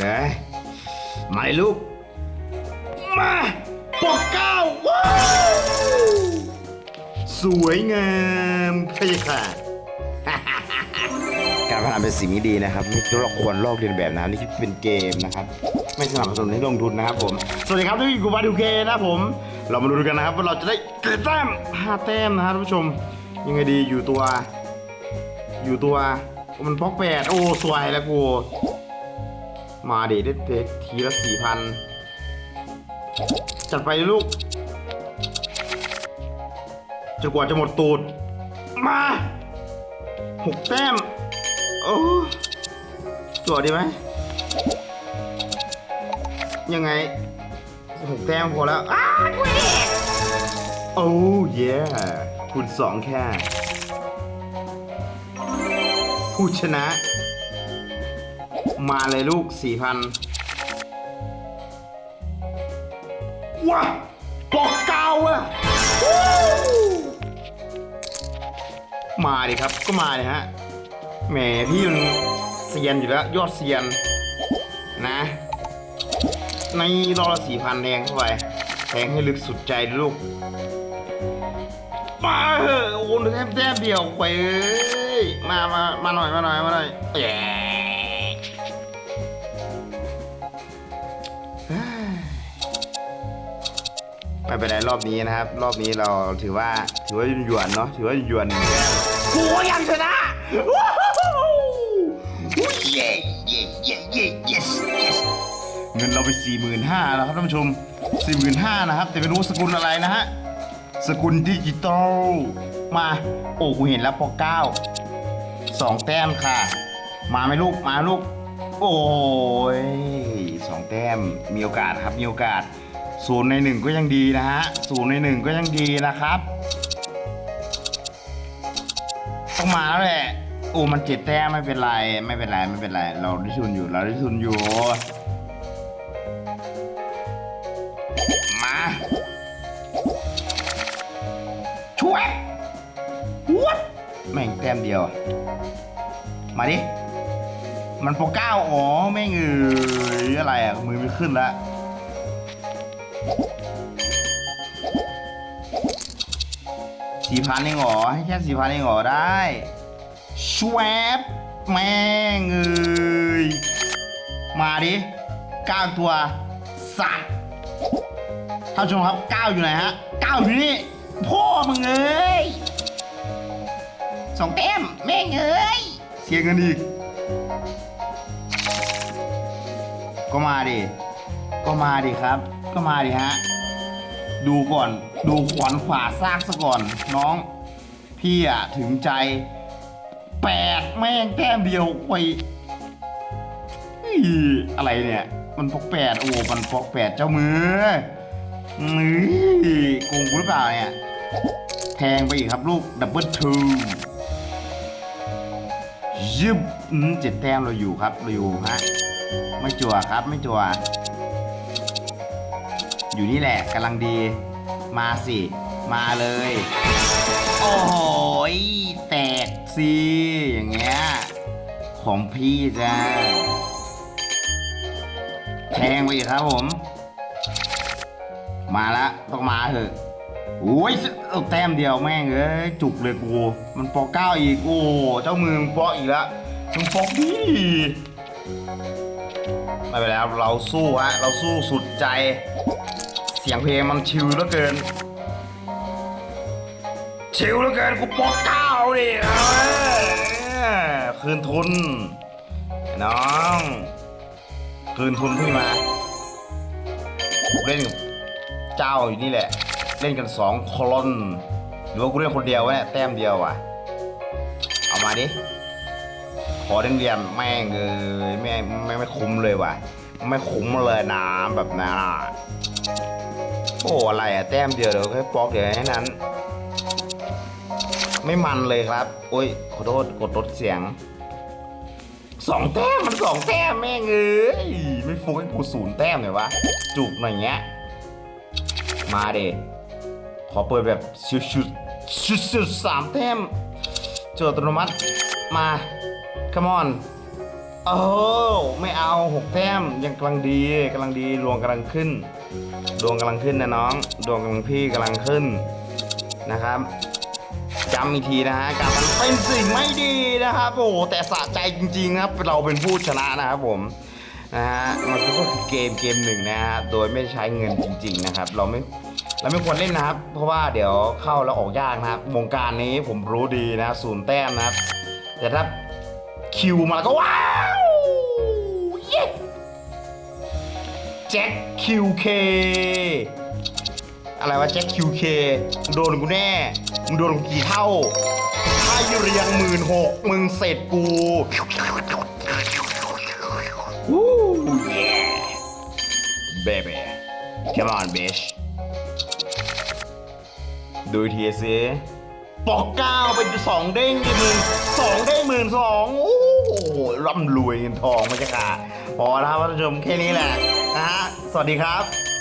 ไมาลูก มาปอกเก้าว้าวสวยงามขยค่ะการพนันเป็นสิ่งที่ดีนะครับไม่เราควรลอกเลียนแบบนะครับนี่เป็นเกมนะครับ ไม่สนับสนุนให้ลงทุนนะครับผมสวัสดีครับทุกคนกูบาดูเคนะผม เรามาดูกันนะครับว่าเราจะได้กี่แต้มห้าแต้มนะครับท่านผู้ชมยังไงดีอยู่ตัว อยู่ตัวมันพกแปดโอ้สวยแล้วกู มาดิได้เตะทีละสี่พันจัดไปลูกจนกว่าจะหมดตูด มาหกแต้ม โอ้จั่วดีไหม ยังไงหกแต้มพอแล้ว อ้ากูเอกโอ้เย่คุณสองแค่ ผู้ชนะ มาเลยลูกสี่พันว้าปอกเก้าอะมาดิครับก็มาดิฮะแหมพี่มันเซียนอยู่แล้วยอดเซียนนะในรอละสี่พันแทงเข้าไปแทงให้ลึกสุดใจลูกมาเถอะโอนแทบแทบเดียวไปเอ้ยมามามาหน่อยมาหน่อยมาหน่อยแหม ไม่เป็นไรรอบนี้นะครับ รอบนี้เราถือว่าถือว่าหยวนๆเนาะถือว่าหยวนๆหนึ่งแต้มกูก็ยังชนะว้าวเย้เย้เย้เย้ yes yes เงินเราไป 4 5 0 0 0แล้วครับท่านผู้ชม 4 5 0 0 0นะครับ แต่ไม่รู้สกุลอะไรนะฮะสกุลดิจิตอลมาโอ้กูเห็นแล้วปอเก้าสองแต้มค่ะ มาไหมลูกมาลูก โอ้ยสองแต้มมีโอกาสครับมีโอกาส ศูนย์ในหนึ่งก็ยังดีนะฮะศูนย์ในหนึ่งก็ยังดีนะครับ ต้องมาแล้วแหละโอ้มันเจ็ดแต้มไม่เป็นไรไม่เป็นไรไม่เป็นไร เราได้ทุนอยู่เราได้ทุนอยู่ มาช่วยวัดแม่งแต้มเดียว มาดิ มันโปรเก้าอ๋อ แม่งเอ้ยอะไรอะ มือไม่ขึ้นแล้ว สี่พันเองเหรอให้แค่สี่พันเองเหรอได้ชวบแม่งเอ้ยมาดิเก้าตัวสัตว์ท่านชมครับเก้าอยู่ไหนฮะเก้าอยู่นี่พ่อมึงเอ้ยสองแต้มแม่งเอ้ยเสียเงินอีกก็มาดิ ก็มาดิครับ ก็มาดิฮะ ดูก่อน ดูขวัญฝ่าซากซะก่อน น้อง พี่อะถึงใจแปดแม่งแต้มเดียวไปอะไรเนี่ย มันพกแปดโอ้มันพกแปดเจ้ามือนี่โกงกูหรือเปล่าเนี่ย แทงไปอีกครับลูกดับเบิลทูยึบอืมเจ็ดแต้มเราอยู่ครับเราอยู่ฮะไม่จั่วครับไม่จั่ว อยู่นี่แหละกำลังดี มาสิ มาเลย โอ้โหยแตกสิอย่างเงี้ย ของพี่จ้าแทงไปอีกครับผม มาละต้องมาเถอะโอ้ยเอาแต้มเดียวแม่งเอ้ยจุกเลยกู มันปอเก้าอีกโอ้เจ้ามือมึงปออีกแล้วมึงปอกดีไม่เป็นไรเราสู้ฮะเราสู้สุดใจ เสียงเพลงมันชิลเหลือเกิน ชิลเหลือเกินกูปอกเก้าดิคืนทุน น้อง คืนทุนพี่มา เล่นกับเจ้าอยู่นี่แหละ เล่นกันสองคลอนหรือว่ากูเล่นคนเดียววะเนี่ยแต้มเดียวอะ เอามาดิ ขอเรียนๆแม่งเลยแม่งไม่ไม่คุ้มเลยว่ะ ไม่คุ้มเลยนะแบบนั้นอะโอ้อะไรอะแต้มเดียวเดี๋ยวแค่ปอกเดี๋ยวให้นั้น ไม่มันเลยครับโอ้ยขอโทษกดลดเสียงสองแต้มมันสองแต้มแม่งเอ้ยไม่ฟุกให้กูศูนย์แต้มเลยวะจุกหน่อยเงี้ยมาเดขอเปิดแบบชุดชุดชุดชุดสามแต้มเจออัตโนมัติมา come on เออไม่เอาหกแต้มยังกำลังดีกำลังดีดวงกำลังขึ้น ดวงกำลังขึ้นนะน้อง ดวงกำลังพี่กำลังขึ้นนะครับจำอีกทีนะฮะการมันเป็นสิ่งไม่ดีนะครับโอ้แต่สะใจจริงๆนะครับเราเป็นผู้ชนะนะครับผมนะฮะมันก็คือเกมเกมหนึ่งนะฮะโดยไม่ใช้เงินจริง ๆนะครับ เราไม่เราไม่ควรเล่นนะครับ เพราะว่าเดี๋ยวเข้าแล้วออกยากนะครับวงการนี้ผมรู้ดีนะศูนย์แต้มนะครับ แต่ถ้า คิวมาแล้วก็ว้าวเย้แจ็คคิวเคอะไรวะแจ็คคิวเคโดนกูแน่มึงโดนกูกี่เท่าถ้าเรียงหมื่นหกมึงเสร็จกูวู้เย้เบเบ้ come on bitch ดูอีกทีสิปอกเก้าเป็นสองเด้งกี่หมื่นสองเด้งหมื่นสองโอ้ ร่ำรวยเงินทองมาจ้าค่ะพอแล้วครับท่านผู้ชมแค่นี้แหละนะฮะสวัสดีครับ